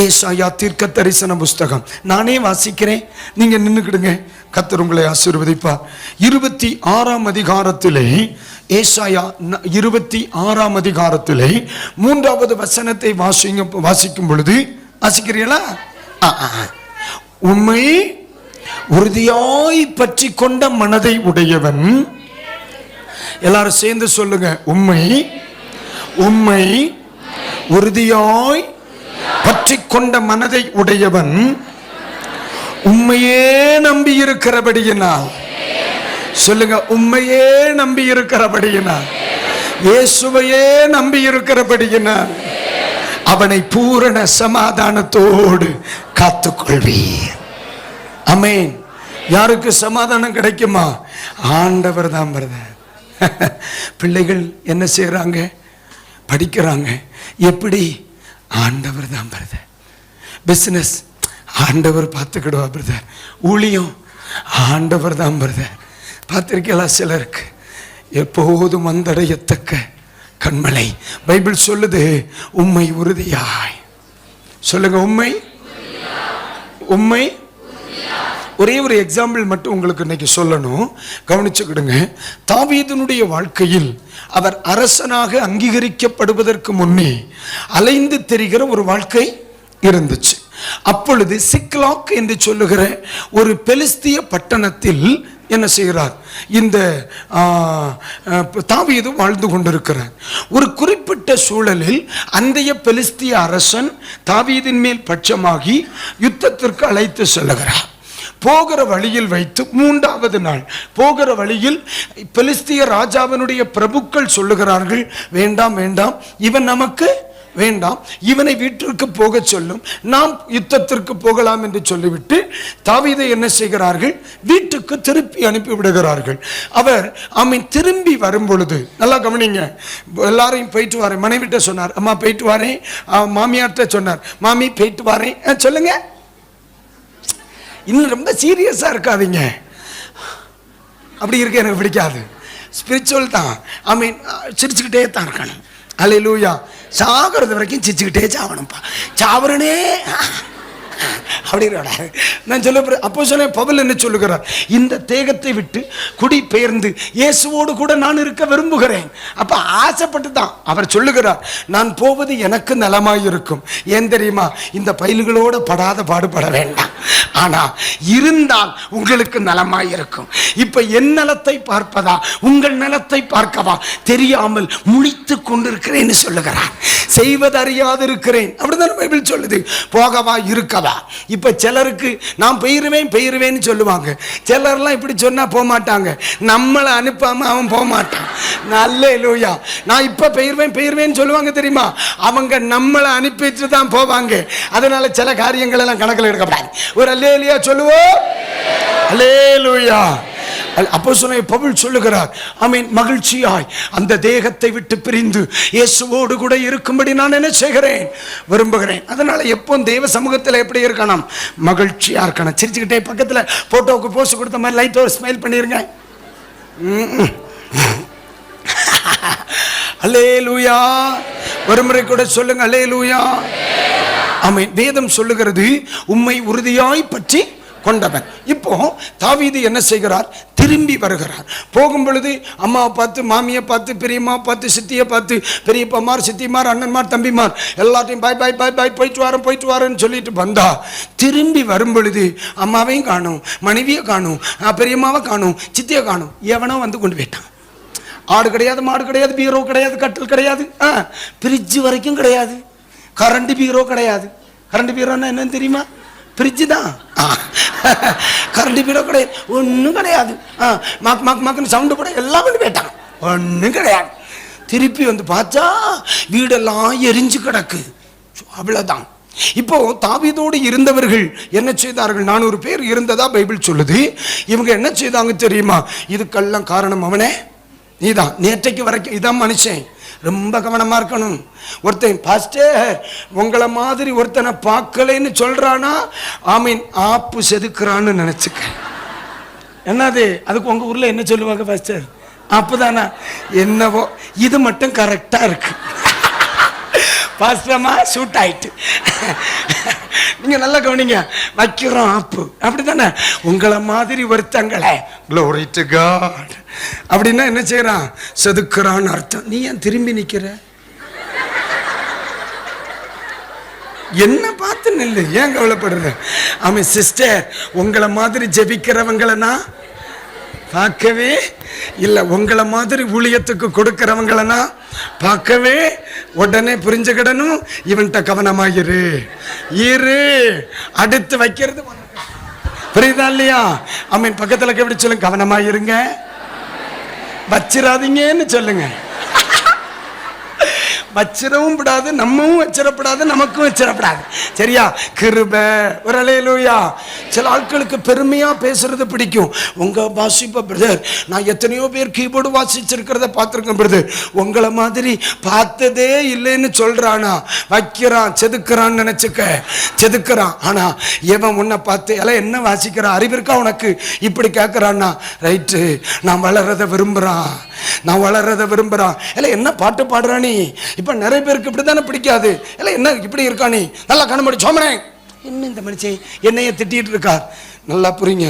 ஏசாயா தீர்க்க தரிசன புஸ்தகம். நானே வாசிக்கிறேன். நீங்க நின்றுக்கிடுங்க கத்தர் உங்களை ஆசீர்வதிப்பார். இருபத்தி ஆறாம் அதிகாரத்திலே ஏசாயா இருபத்தி ஆறாம் அதிகாரத்திலே மூன்றாவது வசனத்தை வாசிங்க வாசிக்கும் பொழுது வாசிக்கிறீங்களா ஆ, உண்மை உறுதியாய் பற்றி கொண்ட மனதை உடையவன். எல்லாரும் சேர்ந்து சொல்லுங்க. உண்மை உண்மை உறுதியாய் பற்றி கொண்ட மனதை உடையவன் உண்மையே நம்பி இருக்கிறபடியினால் சொல்லுங்க உண்மையே நம்பி இருக்கிறபடியினால் இயேசுவையே நம்பி இருக்கிறபடியினால் அவனை பூரண சமாதானத்தோடு காத்துக்கொள்வீர். அமேன் யாருக்கு சமாதானம் கிடைக்குமா? ஆண்டவர் தான் பிரதர். பிள்ளைகள் என்ன செய்யறாங்க படிக்கிறாங்க. எப்படி? ஆண்டவர் தான் பிரதர் பிஸ்னஸ் ஆண்டவர் பார்த்துக்கிடுவா பிரதர் ஊழியம் ஆண்டவர் தான் பிரதர் பார்த்துருக்கீங்களா சிலருக்கு? எப்போதும் வந்தடையத்தக்க கண்மலை. பைபிள் சொல்லுது உண்மை உறுதியாய். சொல்லுங்க உண்மை உண்மை ஒரே ஒரு எக்ஸாம்பிள் மட்டும் உங்களுக்கு இன்னைக்கு சொல்லணும். கவனிச்சுக்கிடுங்க. தாவீதனுடைய வாழ்க்கையில் அவர் அரசனாக அங்கீகரிக்கப்படுவதற்கு முன்னே அலைந்து தெரிகிற ஒரு வாழ்க்கை இருந்துச்சு. அப்பொழுது சிக்லாக் என்று சொல்லுகிற ஒரு பெலிஸ்திய பட்டணத்தில் என்ன செய்கிறார்? இந்த ஆ, தாவீது வாழ்ந்து கொண்டிருக்கிறார். ஒரு குறிப்பிட்ட சூழலில் அந்தைய பெலிஸ்திய அரசன் தாவீதின் மேல் பட்சமாகி யுத்தத்திற்கு அழைத்து செல்லுகிறார். போகிற வழியில் வைத்து மூன்றாவது நாள். போகிற வழியில் பெலிஸ்திய ராஜாவினுடைய பிரபுக்கள் சொல்லுகிறார்கள் வேண்டாம் வேண்டாம் இவன் நமக்கு வேண்டாம் இவனை வீட்டிற்கு போகச் சொல்லும் நாம் யுத்தத்திற்கு போகலாம் என்று சொல்லிவிட்டு தாவீதை என்ன செய்கிறார்கள்? வீட்டுக்கு திருப்பி அனுப்பி விடுகிறார்கள். அவர் அவன் திரும்பி வரும் பொழுது நல்லா கவனிங்க எல்லாரையும் போயிட்டு வரேன். மனைவிட்ட சொன்னார் அம்மா போயிட்டு வரேன். மாமியார்கிட்ட சொன்னார் மாமி போயிட்டு வரேன். சொல்லுங்க. இன்னும் ரொம்ப சீரியஸாக இருக்காதீங்க. அப்படி இருக்க எனக்கு பிடிக்காது. ஸ்பிரிச்சுவல் தான். ஐ மீன் சிரிச்சுக்கிட்டே தான் இருக்கணும். அல்லேலூயா சாகிறது வரைக்கும் சிரிச்சுக்கிட்டே சாவணும்ப்பா. சாவரனே அப்படிங்கிறாடா நான் சொல்ல அப்போ சொல்ல பவுல் என்ன சொல்லுகிறார்? இந்த தேகத்தை விட்டு குடி பெயர்ந்து இயேசுவோடு கூட நான் இருக்க விரும்புகிறேன். அப்ப ஆசைப்பட்டு தான் அவர் சொல்லுகிறார். நான் போவது எனக்கு நலமாய் இருக்கும் ஏன் தெரியுமா? இந்த பயில்களோட படாத பாடுபட வேண்டாம். ஆனா இருந்தால் உங்களுக்கு நலமாயிருக்கும். இப்ப என் நலத்தை பார்ப்பதா உங்கள் நலத்தை பார்க்கவா? தெரியாமல் முழித்து கொண்டிருக்கிறேன்னு சொல்லுகிறார் செய்வது அறியாது இருக்கிறேன் அப்படிதான் பைபிள் சொல்லுது. போகவா இருக்கவா? இப்ப சிலருக்கு நான் பெயருவேன் பெயருவேன்னு சொல்லுவாங்க. சிலர்லாம் இப்படி சொன்னா போக மாட்டாங்க நம்மளை அனுப்பாம அவன் போக மாட்டான் நல்ல லூயா நான் இப்ப பெயர்வேன் பெயிருவேன்னு சொல்லுவாங்க தெரியுமா? அவங்க நம்மளை அனுப்பிட்டு தான் போவாங்க. அதனால சில காரியங்கள் எல்லாம் கணக்கில் எடுக்கப்படாது. ஒரு அல்லேலியா சொல்லுவோம். அல்லேலூயா அப்போ சொன்ன பவுல் சொல்லுகிறார் ஐ மீன் மகிழ்ச்சியாய். அந்த தேகத்தை விட்டு பிரிந்து இயேசுவோடு கூட இருக்கும்படி நான் என்ன செய்கிறேன் விரும்புகிறேன். அதனால எப்போ தேவ சமூகத்தில் எப்படி இருக்கணும் மகிழ்ச்சியா இருக்கணும். சிரிச்சுக்கிட்டே பக்கத்தில் போட்டோவுக்கு போஸ்ட் கொடுத்த மாதிரி லைட்டோ ஸ்மைல் பண்ணிருங்க. அல்லே லூயா ஒரு முறை கூட சொல்லுங்க அல்லே லூயா ஆமென் வேதம் சொல்லுகிறது உம்மை உறுதியாய் பற்றி கொண்டவன். இப்போ தாவீது என்ன செய்கிறார்? திரும்பி வருகிறார். போகும் பொழுது அம்மாவை பார்த்து மாமியை பார்த்து பெரியம்மா பார்த்து சித்தியை பார்த்து பெரியப்பமார் சித்திமார் அண்ணன்மார் தம்பிமார் எல்லாத்தையும் பாய் பாய் பாய் பாய் போயிட்டு வரேன் போயிட்டு வரேன்னு சொல்லிட்டு வந்தா திரும்பி வரும் பொழுது அம்மாவையும் காணும் மனைவியை காணும் பெரியம்மாவை காணும் சித்தியை காணும் எவனோ வந்து கொண்டு போயிட்டான். ஆடு கிடையாது மாடு கிடையாது பீரோ கிடையாது கட்டில் கிடையாது ஆ ஃப்ரிட்ஜ் வரைக்கும் கிடையாது. கரண்ட் பீரோ கிடையாது. கரண்ட் பீரோன்னா என்னன்னு தெரியுமா? ஃப்ரிட்ஜு தான். கரண்ட் பீரோ கிடையாது. ஒன்றும் கிடையாது. ஆ மக் மக் மக்குன்னு சவுண்டு கூட எல்லாம் கொண்டு போயிட்டான் ஒன்றும் கிடையாது. திருப்பி வந்து பார்த்தா வீடெல்லாம் எரிஞ்சு கிடக்கு. அவ்வளோதான் இப்போ தாவீதோடு இருந்தவர்கள் என்ன செய்தார்கள்? நானூறு பேர் இருந்ததா பைபிள் சொல்லுது. இவங்க என்ன செய்தாங்க தெரியுமா? இதுக்கெல்லாம் காரணம் அவனே. நீதான். நேற்றைக்கு வரைக்கும் இதான் மனுஷன். ரொம்ப கவனமாக இருக்கணும். ஒருத்தன் பாஸ்டர் உங்களை மாதிரி ஒருத்தனை பார்க்கலைன்னு சொல்கிறானா ஆமீன் ஆப்பு செதுக்கிறான்னு நினச்சிக்க. என்னது? அதுக்கு உங்கள் ஊரில் என்ன சொல்லுவாங்க பாஸ்டர் அப்பதானா என்னவோ இது மட்டும் கரெக்டாக இருக்குது பாஸ்டமா சூட் ஆயிட்டு. நீங்க நல்லா கவனிங்க. வைக்கிறோம் ஆப்பு. அப்படித்தானே? உங்களை மாதிரி ஒருத்தங்களை. க்ளோரி டு காட் அப்படின்னா என்ன செய்யறான்? செதுக்கிறான்னு அர்த்தம். நீ ஏன் திரும்பி நிக்கிற? என்ன பார்த்து நில்லு. ஏன் கவலைப்படுற? அவன் சிஸ்டர் உங்களை மாதிரி ஜெபிக்கிறவங்களை நான் பார்க்கவே இல்லை. உங்களை மாதிரி ஊழியத்துக்கு கொடுக்கிறவங்களனா பார்க்கவே உடனே புரிஞ்சுக்கிடணும். இவன்கிட்ட கவனமாயிரு. இரு. அடுத்து வைக்கிறது புரியுதா இல்லையா? அம்மீன் பக்கத்தில் எப்படி சொல்லுங்க கவனமாயிருங்க. வச்சிடாதீங்கன்னு சொல்லுங்கள் வச்சிடவும் விடாது நம்மவும் வச்சிடப்படாது நமக்கும் வச்சிடப்படாது சரியா? கிருப ஒரு அலையலூயா. சில ஆட்களுக்கு பெருமையா பேசுறது பிடிக்கும். உங்க வாசிப்ப பிரதர் நான் எத்தனையோ பேர் கீபோர்டு வாசிச்சிருக்கிறத பார்த்துருக்கேன் பிரதர் உங்களை மாதிரி பார்த்ததே இல்லைன்னு சொல்றானா. வைக்கிறான் செதுக்குறான்னு நினச்சிக்க. செதுக்குறான். ஆனா எவன் உன்னை பார்த்து எல்லாம் என்ன வாசிக்கிறான் அறிவிற்கா உனக்கு? இப்படி கேட்குறான்னா ரைட்டு நான் வளர்றத விரும்புறான். நான் வளர்றதை விரும்புறான். இல்லை என்ன பாட்டு பாடுறா நீ? இப்போ நிறைய பேருக்கு இப்படி தானே பிடிக்காது. இல்லை என்ன இப்படி இருக்கா நீ? நல்லா கண்ணு சோமனே. என்ன இந்த மனுஷன்? என்னைய திட்டிட்டு இருக்கார். நல்லா புரியுங்க.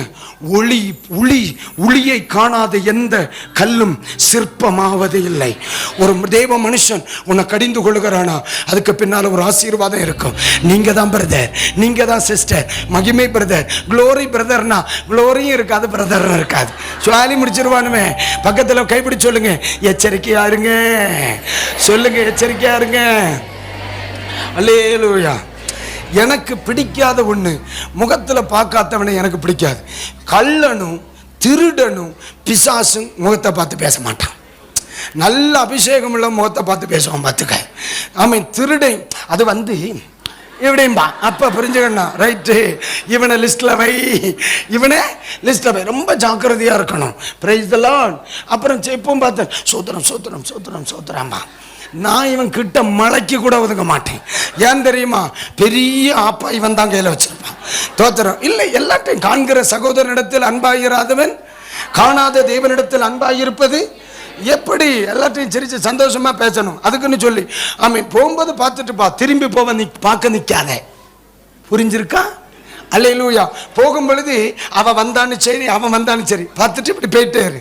ஒளி ஒளி ஒளியை காணாத எந்த கல்லும் சிற்பமாவது இல்லை. ஒரு தேவ மனுஷன் உன்னை கடிந்து கொள்கிறானா அதுக்கு பின்னால் ஒரு ஆசீர்வாதம் இருக்கும். நீங்கள் தான் பிரதர் நீங்கள் தான் சிஸ்டர் மகிமை பிரதர் க்ளோரி பிரதர்னா க்ளோரியும் இருக்காது பிரதர்னு இருக்காது. சுவாலி முடிச்சிருவானுமே. பக்கத்தில் கைப்பிடி சொல்லுங்க. எச்சரிக்கையா இருங்க. சொல்லுங்க எச்சரிக்கையா இருங்க. அல்லேலூயா எனக்கு பிடிக்காத ஒன்று முகத்தில் பார்க்காதவனை எனக்கு பிடிக்காது. கள்ளனும் திருடனும் பிசாசும் முகத்தை பார்த்து பேச மாட்டான். நல்ல அபிஷேகம் உள்ள முகத்தை பார்த்து பேசுவான் பார்த்துக்க. ஆமாம் திருடன் அது வந்து இப்படிம்பா அப்போ புரிஞ்சுக்கணும் ரைட்டு இவனை லிஸ்ட்டில் வை. இவனை லிஸ்ட்டில் வை. ரொம்ப ஜாக்கிரதையாக இருக்கணும். பிரைஸ் தலான் அப்புறம் எப்பவும் பார்த்தேன் சூத்திரம் சூத்திரம் சூத்திரம் சூத்திரம்பா நான் இவன் கிட்ட மலைக்கு கூட ஒதுங்க மாட்டேன். ஏன் தெரியுமா? பெரிய ஆப்பா இவன் தான் கையில் வச்சிருப்பான். தோத்திரம். இல்லை எல்லாத்தையும் காண்கிற சகோதரனிடத்தில் அன்பாயிராதவன் காணாத தேவனிடத்தில் அன்பாயிருப்பது எப்படி? எல்லாத்தையும் சிரிச்சு சந்தோஷமா பேசணும். அதுக்குன்னு சொல்லி ஆமீன் போகும்போது பார்த்துட்டு பா. திரும்பி போவ நீ பார்க்க நிற்காத புரிஞ்சிருக்கா? அல்லையிலூயா போகும் பொழுது அவன் வந்தான்னு சரி அவன் வந்தான்னு சரி. பார்த்துட்டு இப்படி போயிட்டே இரு.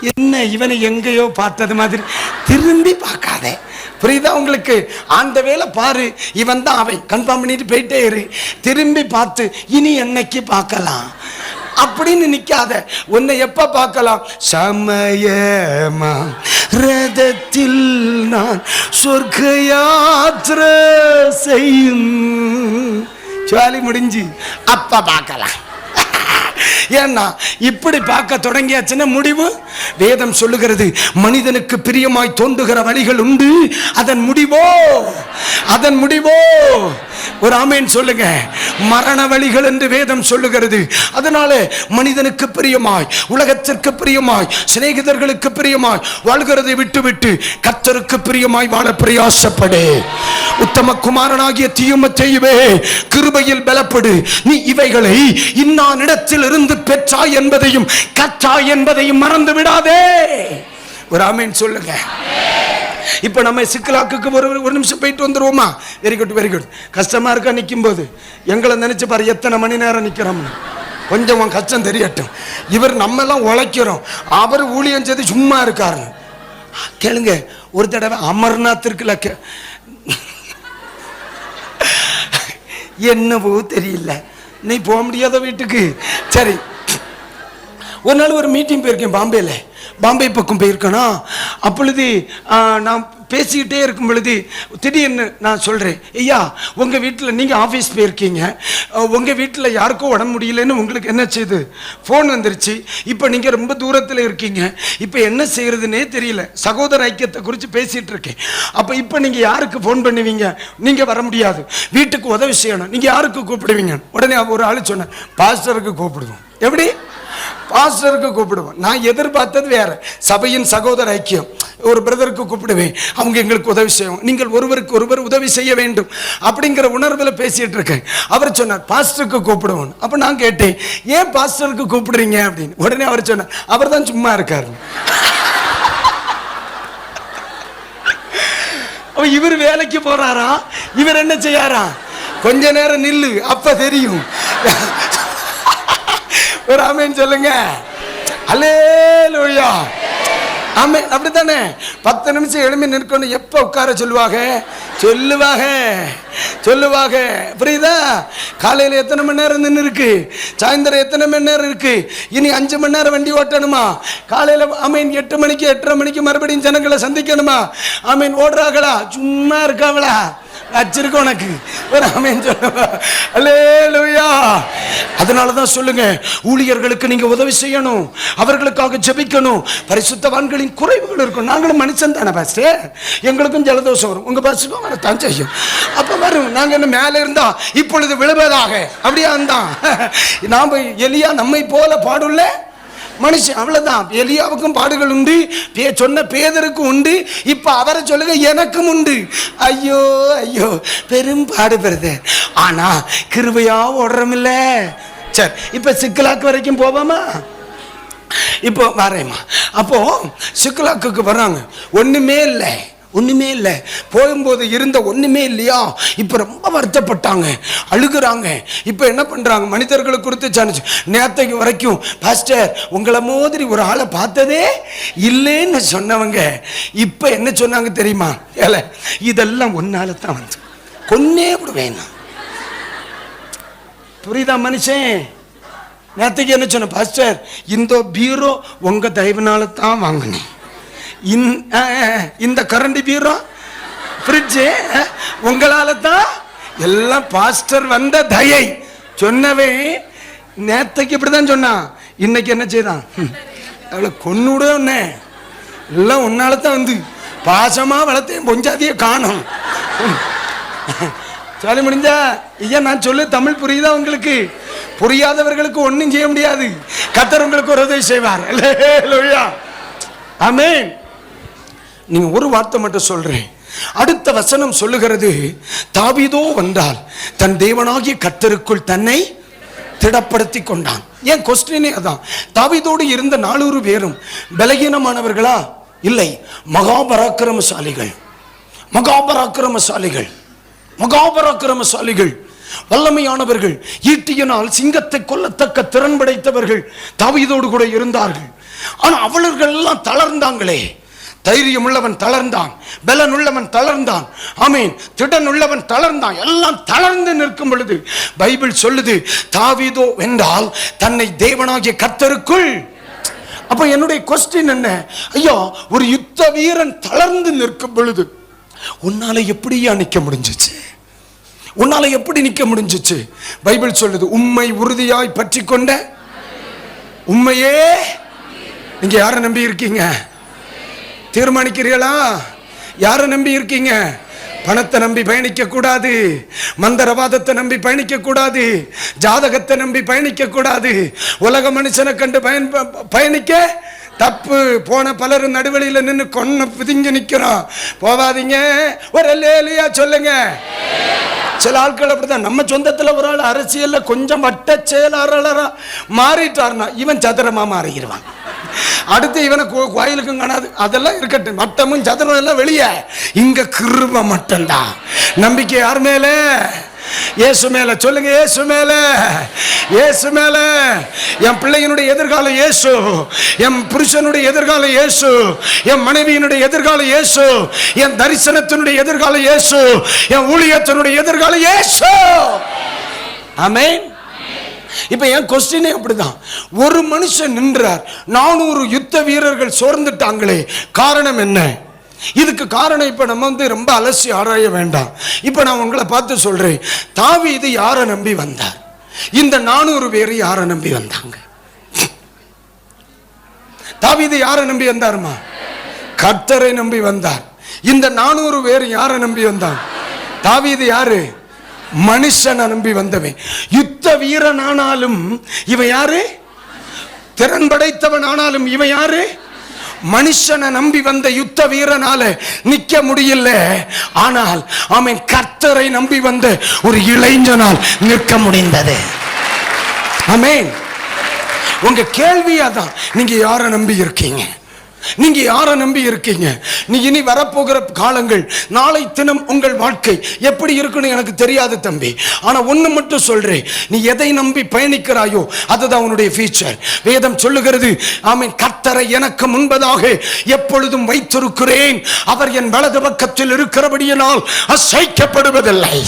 என்ன இவனை எங்கேயோ பார்த்தது மாதிரி. திரும்பி பார்க்காத. புரியுதா உங்களுக்கு? அந்த வேலை பாரு. இவன் தான் அவன். கன்ஃபார்ம் பண்ணிட்டு போயிட்டே இரு. திரும்பி பார்த்து இனி என்னைக்கு பார்க்கலாம்? அப்படின்னு நிக்காத. உன்னை எப்ப பார்க்கலாம்? சமயமா. ரதத்தில் நான் சொர்க்க யாத்திரை செய்யும். சுவாலி முடிஞ்சு. அப்ப பார்க்கலாம். ஏன்னா இப்படி பார்க்க தொடங்கியாச்சுன்னா முடிவு? வேதம் சொல்லுகிறது மனிதனுக்கு பிரியமாய் தோன்றுகிற வழிகள் உண்டு. அதன் முடிவோ? அதன் முடிவோ? ஒரு ஆமேன் சொல்லுங்க. மரண வழிகள் என்று வேதம் சொல்லுகிறது. அதனால மனிதனுக்கு பிரியமாய் உலகத்திற்கு பிரியமாய் சிநேகிதர்களுக்கு பிரியமாய் வாழ்கிறதை விட்டுவிட்டு கத்தருக்கு பிரியமாய் வாழ பிரயாசப்படு. உத்தம குமாரனாகிய தீயும செய்யவே கிருபையில் பலப்படு. நீ இவைகளை இன்னானிடத்தில் இருந்து பெற்றாய் என்பதையும் கற்றாய் என்பதையும் மறந்துவிடு விடாதே. ஒரு ஆமேன் சொல்லுங்க. இப்போ நம்ம சிக்கலாக்குக்கு ஒரு ஒரு நிமிஷம் போயிட்டு வந்துடுவோமா வெரி குட் வெரி குட் கஷ்டமா இருக்கா நிற்கும் போது எங்களை நினைச்சு பாரு எத்தனை மணி நேரம் நிற்கிறோம்னு கொஞ்சம் உன் கஷ்டம் தெரியட்டும். இவர் நம்ம எல்லாம் உழைக்கிறோம். அவர் ஊழியம் செய்து சும்மா இருக்காரு கேளுங்க ஒரு தடவை அமர்நாத் இருக்குல்ல கே- என்னவோ தெரியல. நீ போக முடியாத வீட்டுக்கு. சரி. ஒரு நாள் ஒரு மீட்டிங் போயிருக்கேன் பாம்பேயில் பாம்பே பக்கம் போயிருக்கேனா? அப்பொழுது நான் பேசிக்கிட்டே இருக்கும் பொழுது திடீர்னு நான் சொல்கிறேன் ஐயா உங்கள் வீட்டில் நீங்கள் ஆஃபீஸ் போயிருக்கீங்க. உங்கள் வீட்டில் யாருக்கும் உடம்பு முடியலன்னு உங்களுக்கு என்ன செய்யுது ஃபோன் வந்துருச்சு. இப்போ நீங்கள் ரொம்ப தூரத்தில் இருக்கீங்க. இப்போ என்ன செய்கிறதுனே தெரியல. சகோதர ஐக்கியத்தை குறித்து பேசிகிட்டு இருக்கேன். அப்போ இப்போ நீங்கள் யாருக்கு ஃபோன் பண்ணுவீங்க? நீங்கள் வர முடியாது. வீட்டுக்கு உதவி செய்யணும். நீங்கள் யாருக்கு கூப்பிடுவீங்க? உடனே ஒரு ஆள் சொன்னேன் பாஸ்டருக்கு கூப்பிடுவோம். எப்படி? பாஸ்டருக்கு கூப்பிடுவோம். நான் எதிர்பார்த்தது வேற. சபையின் சகோதர ஐக்கியம். ஒரு பிரதருக்கு கூப்பிடுவேன். அவங்க எங்களுக்கு உதவி செய்வோம். நீங்கள் ஒருவருக்கு ஒருவர் உதவி செய்ய வேண்டும். அப்படிங்கிற உணர்வில் பேசிட்டு இருக்கேன். அவர் சொன்னார் பாஸ்டருக்கு கூப்பிடுவோம். அப்போ நான் கேட்டேன் ஏன் பாஸ்டருக்கு கூப்பிடுறீங்க? அப்படின்னு. உடனே அவர் சொன்னார் அவர் தான் சும்மா இருக்காரு. இவர் வேலைக்கு போறாரா? இவர் என்ன செய்யாரா? கொஞ்ச நேரம் நில்லு அப்ப தெரியும். ஒரு ஆமேன்னு சொல்லுங்க. அல்லேலூயா ஆமே அப்படித்தானே? பத்து நிமிஷம் எழுமி நிற்கணும் எப்போ உட்கார சொல்லுவாங்க? சொல்லுவாக சொல்லுவாக. புரியுதா? காலையில் எத்தனை மணி நேரம் நின்று இருக்கு சாயந்தரம் எத்தனை மணி நேரம் இருக்கு? இனி அஞ்சு மணி நேரம் வண்டி ஓட்டணுமா? காலையில் ஆமீன் எட்டு மணிக்கு எட்டரை மணிக்கு மறுபடியும் ஜனங்களை சந்திக்கணுமா? ஆமீன் ஓடுறாங்களா? சும்மா இருக்காங்களா? வச்சிருக்கோம் உனக்கு. ஒரு ஆமீன் சொல்லுவா அல்லேலூயா. அதனால தான் சொல்லுங்க ஊழியர்களுக்கு நீங்க உதவி செய்யணும். அவர்களுக்காக ஜெபிக்கணும். பரிசுத்தவான்களின் குறைவுகள் இருக்கும். நாங்களும் மனுஷன் தானே பாஸ்டர் எங்களுக்கும் ஜலதோஷம் வரும். உங்க பஸ்ஸுக்கும் வரத்தான் செய்யும். அப்போ வரும் நாங்கள் என்ன மேலே இருந்தா இப்பொழுது விழுவதாக. அப்படியே தான் நாம் எலியா நம்மை போல பாடுள்ள மனுஷன் அவ்வளோதான் எலியாவுக்கும் பாடுகள் உண்டு பே- சொன்ன பேதருக்கும் உண்டு. இப்போ அவரை சொல்லுங்க எனக்கும் உண்டு. ஐயோ ஐயோ பெரும் பாடுபடுது ஆனா கிருபையா ஓடுறோமில்ல. சரி இப்போ சிக்கலாக்கு வரைக்கும் போவோமா? இப்போ வரேம்மா. அப்போ சிக்கலாக்குக்கு வர்றாங்க. ஒன்றுமே இல்லை. ஒன்றுமே இல்லை. போகும்போது இருந்த ஒன்றுமே இல்லையா? இப்போ ரொம்ப வருத்தப்பட்டாங்க. அழுகுறாங்க. இப்போ என்ன பண்ணுறாங்க மனிதர்களை குறித்து சாணிச்சு நேத்தைக்கு வரைக்கும் பாஸ்டர் உங்களை மாதிரி ஒரு ஆளை பார்த்ததே இல்லைன்னு சொன்னவங்க இப்போ என்ன சொன்னாங்க தெரியுமா? ஏல இதெல்லாம் ஒன்னால தான் வந்து கொன்னே விடுவேன் புரியுதா மனுஷன்? நேற்றுக்கு என்ன சொன்ன? பாஸ்டர் இந்த பீரோ உங்கள் தயவுனால தான் வாங்கினேன். இந்த கரண்டி பீரோ ஃப்ரிட்ஜு உங்களால தான் எல்லாம் பாஸ்டர் வந்த தயை. சொன்னவே நேத்தைக்கு இப்படிதான் சொன்னான். இன்னைக்கு என்ன செய்தான் அவளை கொன்னுட ஒன்னே எல்லாம் உன்னால தான் வந்து பாசமா வளர்த்தேன் பொஞ்சாதிய காணும். சாலி முடிஞ்சா ஐயா நான் சொல்லு தமிழ் புரியுதா உங்களுக்கு? புரியாதவர்களுக்கு ஒன்றும் செய்ய முடியாது. கத்தர் உங்களுக்கு ஒரு உதவி செய்வார். அல்லேலூயா. நீங்க ஒரு வார்த்தை மட்டும் சொல்றேன். அடுத்த வசனம் சொல்லுகிறது தாவிதோ வந்தால் தன் தேவனாகிய கத்தருக்குள் தன்னை திடப்படுத்தி கொண்டான். ஏன் கொஸ்டினே அதான். தாவிதோடு இருந்த நானூறு பேரும் பலகீனமானவர்களா? இல்லை. மகாபராக்கிரமசாலிகள். மகாபராக்கிரமசாலிகள். மகாபராக்கிரமசாலிகள். வல்லமையானவர்கள். ஈட்டியினால் சிங்கத்தை கொல்லத்தக்க திறன் படைத்தவர்கள் தாவிதோடு கூட இருந்தார்கள். ஆனால் அவளர்கள் எல்லாம் தளர்ந்தாங்களே. தைரியம் உள்ளவன் தளர்ந்தான். பலன் உள்ளவன் தளர்ந்தான். ஆமீன். திடன் உள்ளவன் தளர்ந்தான். எல்லாம் தளர்ந்து நிற்கும் பொழுது பைபிள் சொல்லுது தாவிதோ என்றால் தன்னை தேவனாகிய கத்தருக்குள் அப்ப என்னுடைய கொஸ்டின் என்ன? ஐயோ ஒரு யுத்த வீரன் தளர்ந்து நிற்கும் பொழுது உன்னால எப்படியா நிற்க முடிஞ்சிச்சு? உன்னால எப்படி நிற்க முடிஞ்சிச்சு? பைபிள் சொல்லுது உண்மை உறுதியாய் பற்றி கொண்ட உண்மையே நீங்க யாரை நம்பி இருக்கீங்க? தீர்மானிக்கிறீர்களா? யாரை நம்பி இருக்கீங்க? பணத்தை நம்பி பயணிக்க கூடாது. மந்திரவாதத்தை நம்பி பயணிக்க கூடாது. ஜாதகத்தை நம்பி பயணிக்க கூடாது. உலக மனுஷனை கண்டு பயன் பயணிக்க தப்பு. போன பலரும் நடுவழியில் நின்று கொன்ன பிதிஞ்சு நிக்கிறோம். போவாதீங்க. ஒரு லேலியா சொல்லுங்க. சில ஆட்கள் அப்படிதான் நம்ம சொந்தத்துல ஒரு ஆள் அரசியல்ல கொஞ்சம் வட்ட செயலாளராக மாறிட்டார்னா இவன் சதுரமா மாறிடுவான். அடுத்து இவனை கோயிலுக்கும் காணாது. அதெல்லாம் இருக்கட்டும். மட்டமும் சதுரம் எல்லாம் வெளியே. இங்க கிருப மட்டும்தான். நம்பிக்கை யார் மேல? இயேசு மேல. சொல்லுங்க இயேசு மேல. இயேசு மேல. என் பிள்ளையினுடைய எதிர்காலம் இயேசு. என் புருஷனுடைய எதிர்காலம் இயேசு. என் மனைவியினுடைய எதிர்காலம் இயேசு. என் தரிசனத்தினுடைய எதிர்காலம் இயேசு. என் ஊழியத்தினுடைய எதிர்காலம் இயேசு. ஆமென். இப்ப என் கொஸ்டினே அப்படிதான். ஒரு மனுஷன் நின்றார் நானூறு யுத்த வீரர்கள் சோர்ந்துட்டாங்களே காரணம் என்ன? இதுக்கு காரணம் இப்ப நம்ம வந்து ரொம்ப அலசி ஆராய வேண்டாம். இப்ப நான் உங்களை பார்த்து சொல்றேன் இது யாரை நம்பி வந்தார்? இந்த நானூறு பேர் யாரை நம்பி வந்தாங்க? தாவீது யாரை நம்பி வந்தாருமா? கர்த்தரை நம்பி வந்தார். இந்த நானூறு பேர் யாரை நம்பி வந்தாங்க? தாவி இது யாரு? மனுஷனை நம்பி வந்தவன். யுத்த வீரன் ஆனாலும் இவன் யாரு? திறன் படைத்தவன் ஆனாலும் இவன் யாரு? மனுஷனை நம்பி வந்த யுத்த வீரனால நிக்க முடியல. ஆனால் அவன் கர்த்தரை நம்பி வந்த ஒரு இளைஞனால் நிற்க முடிந்தது. ஆமேன். உங்க கேள்வி அதான். நீங்க யாரை நம்பி இருக்கீங்க? நீங்க யாரை நம்பி இருக்கீங்க? நீ இனி வரப்போகிற காலங்கள் நாளை தினம் உங்கள் வாழ்க்கை எப்படி இருக்குன்னு எனக்கு தெரியாது தம்பி. ஆனா ஒண்ணு மட்டும் சொல்றேன். நீ எதை நம்பி பயணிக்கிறாயோ அதுதான் உன்னுடைய ஃபியூச்சர் வேதம் சொல்லுகிறது ஆமென் கத்தரை எனக்கு முன்பதாக எப்பொழுதும் வைத்திருக்கிறேன். அவர் என் வலது பக்கத்தில் இருக்கிறபடியினால் அசைக்கப்படுவதில்லை.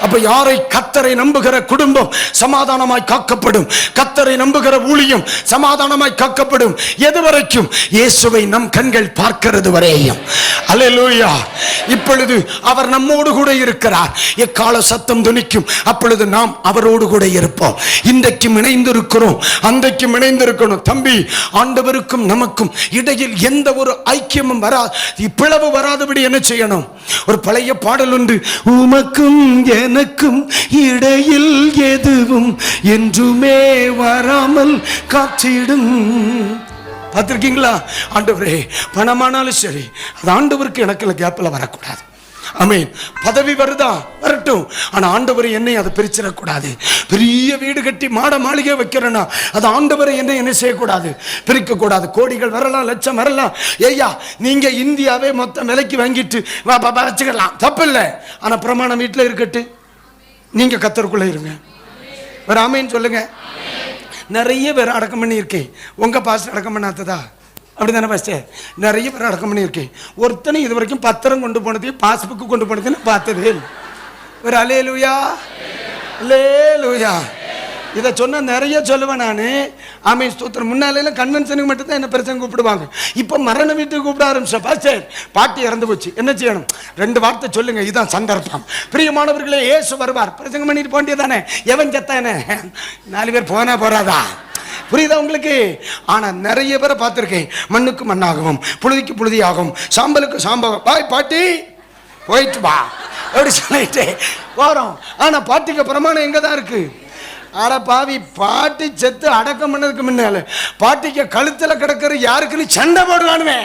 அப்ப யாரை கத்தரை நம்புகிற குடும்பம் சமாதானமாய் காக்கப்படும்? கத்தரை நம்புகிற ஊழியம் சமாதானமாய் காக்கப்படும்? எதுவரைக்கும் இயேசுவை நம் கண்கள் பார்க்கிறது வரையும். அல்லேலூயா இப்பொழுது அவர் நம்மோடு கூட இருக்கிறார். எக்கால சத்தம் துணிக்கும்? அப்பொழுது நாம் அவரோடு கூட இருப்போம். இன்றைக்கும் இணைந்திருக்கிறோம். அன்றைக்கும் இணைந்திருக்கணும். தம்பி ஆண்டவருக்கும் நமக்கும் இடையில் எந்த ஒரு ஐக்கியமும் வரா பிளவு வராதபடி என்ன செய்யணும்? ஒரு பழைய பாடல் உண்டு உமக்கும் எனக்கும் இடையில் எதுவும் என்றுமே வராமல் காத்திடும். பார்த்துருக்கீங்களா? ஆண்டவரே பணமானாலும் சரி அது ஆண்டவருக்கு எனக்குள்ள கேப்பில் வரக்கூடாது. ஆமென். பதவி வருதா? வரட்டும். ஆனா ஆண்டவர் என்னை அதை பிரிச்சிடக்கூடாது. பெரிய வீடு கட்டி மாட மாளிகை வைக்கிறேன்னா அது ஆண்டவரை என்னை என்ன செய்யக்கூடாது? பிரிக்க கூடாது கோடிகள் வரலாம் லட்சம் வரலாம். ஐயா நீங்க இந்தியாவே மொத்தம் விலைக்கு வாங்கிட்டு வா, வா, வச்சுக்கலாம். தப்பு இல்லை ஆனா பிரமாணம் வீட்டில் இருக்கட்டு நீங்க கத்தருக்குள்ள இருங்க. ஒரு ஆமைன்னு சொல்லுங்க. நிறைய பேர் அடக்கம் பண்ணியிருக்கேன். உங்க பாஸ்டர் அடக்கம் பண்ணாததா? அப்படிதானே பாஸ்டர் நிறைய பேர் அடக்கம் பண்ணியிருக்கேன். ஒருத்தனை இது வரைக்கும் பத்திரம் கொண்டு போனது பாஸ்புக்கு கொண்டு போனதுன்னு நான் பார்த்ததே. ஒரு அலே லூயா அலே லூயா இதை சொன்னால் நிறைய சொல்லுவேன் நான். ஆமீன் ஸ்தோத்திரம். முன்னாலையில கன்வென்ஷனுக்கு மட்டும்தான் என்ன பிரச்சனை கூப்பிடுவாங்க. இப்போ மரண வீட்டுக்கு கூப்பிட ஆரம்பிச்சேன் பாஸ்டர் பாட்டி இறந்து போச்சு. என்ன செய்யணும்? ரெண்டு வார்த்தை சொல்லுங்க இதுதான் சந்தர்ப்பம். பிரியமானவர்களே ஏசு வருவார். பிரசங்கம் பண்ணிட்டு போண்டியதானே? எவன் செத்தானே நாலு பேர் போனா போறாதா? புரியுதா உங்களுக்கு? ஆனால் நிறைய பேரை பார்த்துருக்கேன். மண்ணுக்கு மண்ணாகவும் புழுதிக்கு புழுதியாகும் சாம்பலுக்கு சாம்பகம் பாய் பாட்டி போயிட்டு வா. அப்படி சொல்லிட்டு போறோம். ஆனால் பாட்டிக்கு பிரமாணம் எங்கே தான் இருக்குது ஆட பாவி பாட்டி செத்து அடக்கம் பண்ணதுக்கு முன்னால பாட்டிக்கு கழுத்துல கிடக்கிற யாருக்குன்னு சண்டை போடுவானுமே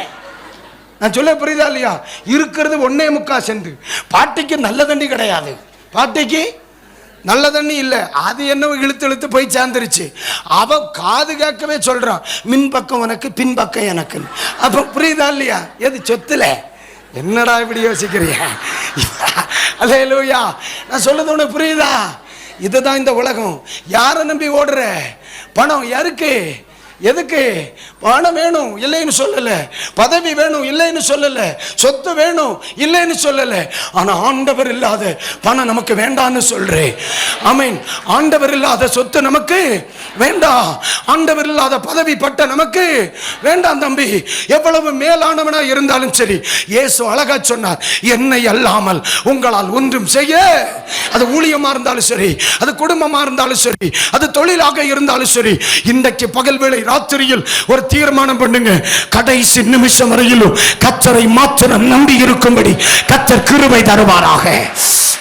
நான் சொல்ல புரியுதா இல்லையா? இருக்கிறது ஒன்னே முக்கா செண்டு. பாட்டிக்கு நல்ல தண்ணி கிடையாது. பாட்டிக்கு நல்ல தண்ணி இல்லை. அது என்ன இழுத்து இழுத்து போய் சேர்ந்துருச்சு அவன் காது கேட்கவே சொல்றான் மின் பக்கம் உனக்கு பின் பக்கம் எனக்கு அப்ப புரியுதா இல்லையா? எது சொத்துல? என்னடா இப்படி யோசிக்கிறிய? அல்லேலூயா நான் சொல்லுது உனக்கு புரியுதா? இதுதான் இந்த உலகம். யாரை நம்பி ஓடுற? பணம் யாருக்கு எதுக்கு? பணம் வேணும் இல்லைன்னு சொல்லல. பதவி வேணும் இல்லைன்னு சொல்லல. சொத்து வேணும் இல்லைன்னு சொல்லல. ஆனா ஆண்டவர் இல்லாத பணம் நமக்கு வேண்டாம்னு சொல்றேன் ஆமீன் ஆண்டவர் இல்லாத சொத்து நமக்கு வேண்டாம் ஆண்டவர் இல்லாத பதவி பட்ட நமக்கு வேண்டாம் தம்பி. எவ்வளவு மேலானவனா இருந்தாலும் சரி இயேசு அழகா சொன்னார் என்னை அல்லாமல் உங்களால் ஒன்றும் செய்ய. அது ஊழியமா இருந்தாலும் சரி அது குடும்பமா இருந்தாலும் சரி அது தொழிலாக இருந்தாலும் சரி இன்றைக்கு பகல் வேலை ராத்திரியில் ஒரு தீர்மானம் பண்ணுங்க. கடைசி நிமிஷம் வரையிலும் கத்தரை மாத்திரம் நம்பி இருக்கும்படி கத்தர் கிருபை தருவாராக.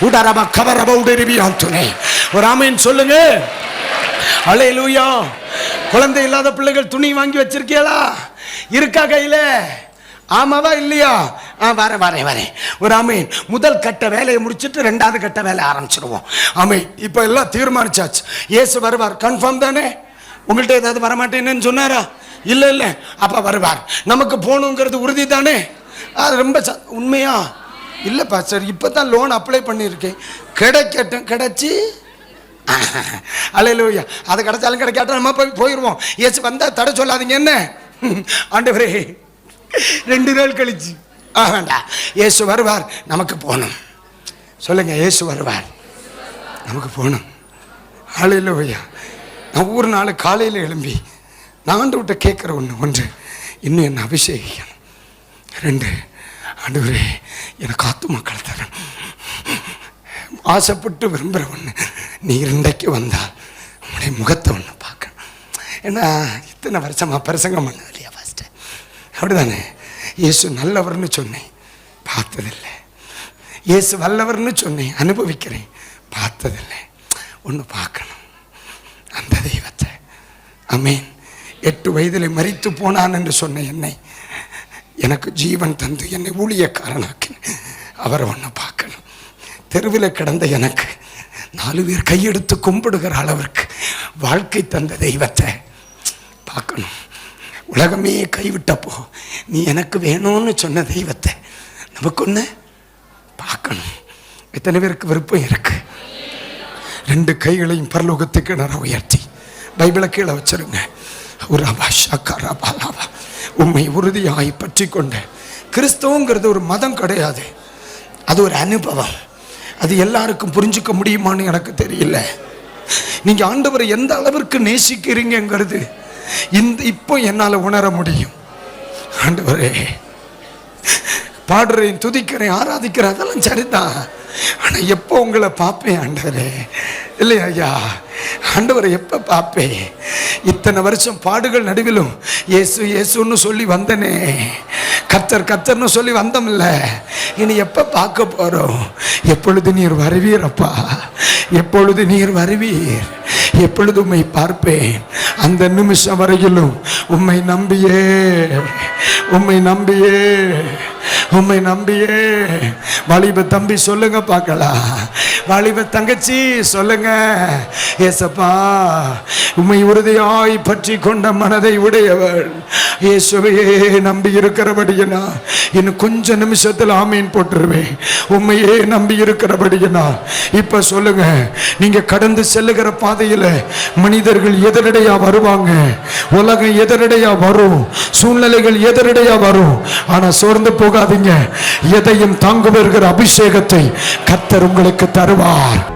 உடரப கவரப உடரிபியான் துணை ஒரு ஆமையின் சொல்லுங்க. லூயா குழந்தை இல்லாத பிள்ளைகள் துணி வாங்கி வச்சிருக்கீங்களா இருக்கா கையில? ஆமாவா இல்லையா? ஆ வரேன் வரேன் வரேன் ஒரு ஆமீன். முதல் கட்ட வேலையை முடிச்சுட்டு ரெண்டாவது கட்ட வேலை ஆரம்பிச்சிருவோம். ஆமீன். இப்போ எல்லாம் தீர்மானிச்சாச்சு. இயேசு வருவார். கன்ஃபார்ம் தானே? உங்கள்கிட்ட ஏதாவது வரமாட்டேன்னு சொன்னாரா? இல்லை இல்லை. அப்போ வருவார். நமக்கு போகணுங்கிறது உறுதி தானே அது ரொம்ப ச- உண்மையா? இல்லைப்பா சார் இப்போ தான் லோன் அப்ளை பண்ணியிருக்கேன். கிடைக்கட்டும் கிடைச்சி. அலையிலூயா அது கிடைச்சாலும் கிடைக்காட்டும் நம்ம போய் போயிடுவோம் ஏசு வந்தால் தடை சொல்லாதீங்க என்ன? ஆண்டவரே ரெண்டு நாள் கழிச்சு. ஆ வேண்டாம் ஏசு வருவார் நமக்கு போகணும். சொல்லுங்க ஏசு வருவார் நமக்கு போகணும். அலையிலூயா நான் ஒவ்வொரு நாள் காலையில் எழும்பி நான் ஆண்டு விட்ட கேட்குற ஒன்று ஒன்று இன்னும் என்னை அபிஷேகிக்கணும்? ரெண்டு ஆண்டவரே எனக்கு ஆத்துமா தரணும் ஆசைப்பட்டு விரும்புகிற ஒன்று நீ இன்றைக்கு வந்தால் உன்னுடைய முகத்தை ஒன்று பார்க்கணும் ஏன்னா இத்தனை வருஷமாக பிரசங்கம் பண்ணது இல்லையா ஃபஸ்ட்டு அப்படிதானே? இயேசு நல்லவர்னு சொன்னேன் பார்த்ததில்லை. இயேசு வல்லவர்னு சொன்னேன் அனுபவிக்கிறேன் பார்த்ததில்லை. ஒன்று பார்க்கணும். அந்த தெய்வத்தை. அமீன் எட்டு வயதில் மறித்து போனான் என்று சொன்ன என்னை எனக்கு ஜீவன் தந்து என்னை ஊழியக்காரனாக்கி அவரை ஒன்று பார்க்கணும். தெருவில் கிடந்த எனக்கு நாலு பேர் கையெடுத்து கும்பிடுகிற அளவிற்கு வாழ்க்கை தந்த தெய்வத்தை பார்க்கணும். உலகமே கைவிட்டப்போ நீ எனக்கு வேணும்னு சொன்ன தெய்வத்தை நமக்கு ஒன்று பார்க்கணும். எத்தனை பேருக்கு விருப்பம் இருக்குது ரெண்டு கைகளையும் பரலோகத்துக்கு நேரம் உயர்த்தி பைபிளை கீழே வச்சிருங்க. ஒரு அபாஷா உண்மை உறுதியாகி பற்றி கொண்ட. கிறிஸ்தவங்கிறது ஒரு மதம் கிடையாது. அது ஒரு அனுபவம். அது எல்லாருக்கும் புரிஞ்சுக்க முடியுமான்னு எனக்கு தெரியல. நீங்க ஆண்டவரை எந்த அளவிற்கு நேசிக்கிறீங்கிறது இந்த இப்போ என்னால் உணர முடியும். ஆண்டவரே பாடுறேன் துதிக்கிறேன் ஆராதிக்கிறேன் அதெல்லாம் சரிதான். ஆனால் எப்போ உங்களை பார்ப்பேன் ஆண்டவரே? இல்லையா ஐயா? ஆண்டவரை எப்போ பார்ப்பேன்? இத்தனை வருஷம் பாடுகள் நடுவிலும் இயேசு இயேசுன்னு சொல்லி வந்தனே. கத்தர் கத்தர்னு சொல்லி வந்தோம்ல இனி எப்போ பார்க்க போகிறோம் எப்பொழுது நீர் வருவீரப்பா எப்பொழுது நீர் வருவீர்? எப்பொழுது உம்மை பார்ப்பேன். அந்த நிமிஷம் வரையிலும் உம்மை நம்பியே. உம்மை நம்பியே. உம்மை நம்பியே. வாலிப தம்பி சொல்லுங்க பார்க்கலாம் வாலிப தங்கச்சி சொல்லுங்க. ஏசப்பா உம்மை உறுதியாய் பற்றி கொண்ட மனதை உடையவள். இயேசுவையே நம்பி இருக்கிறபடியனா இன்னும் கொஞ்ச நிமிஷத்தில் ஆமீன் போட்டுருவேன். உண்மையே நம்பி இருக்கிறபடியனா இப்ப சொல்லுங்க நீங்க கடந்து செல்லுகிற பாதையில மனிதர்கள் எதிரடையா வருவாங்க? உலகம் எதிரடையா வரும்? சூழ்நிலைகள் எதிரடையா வரும்? ஆனா சோர்ந்து போகாதீங்க. எதையும் தாங்க வருகிற அபிஷேகத்தை கத்தர் உங்களுக்கு தருவார்.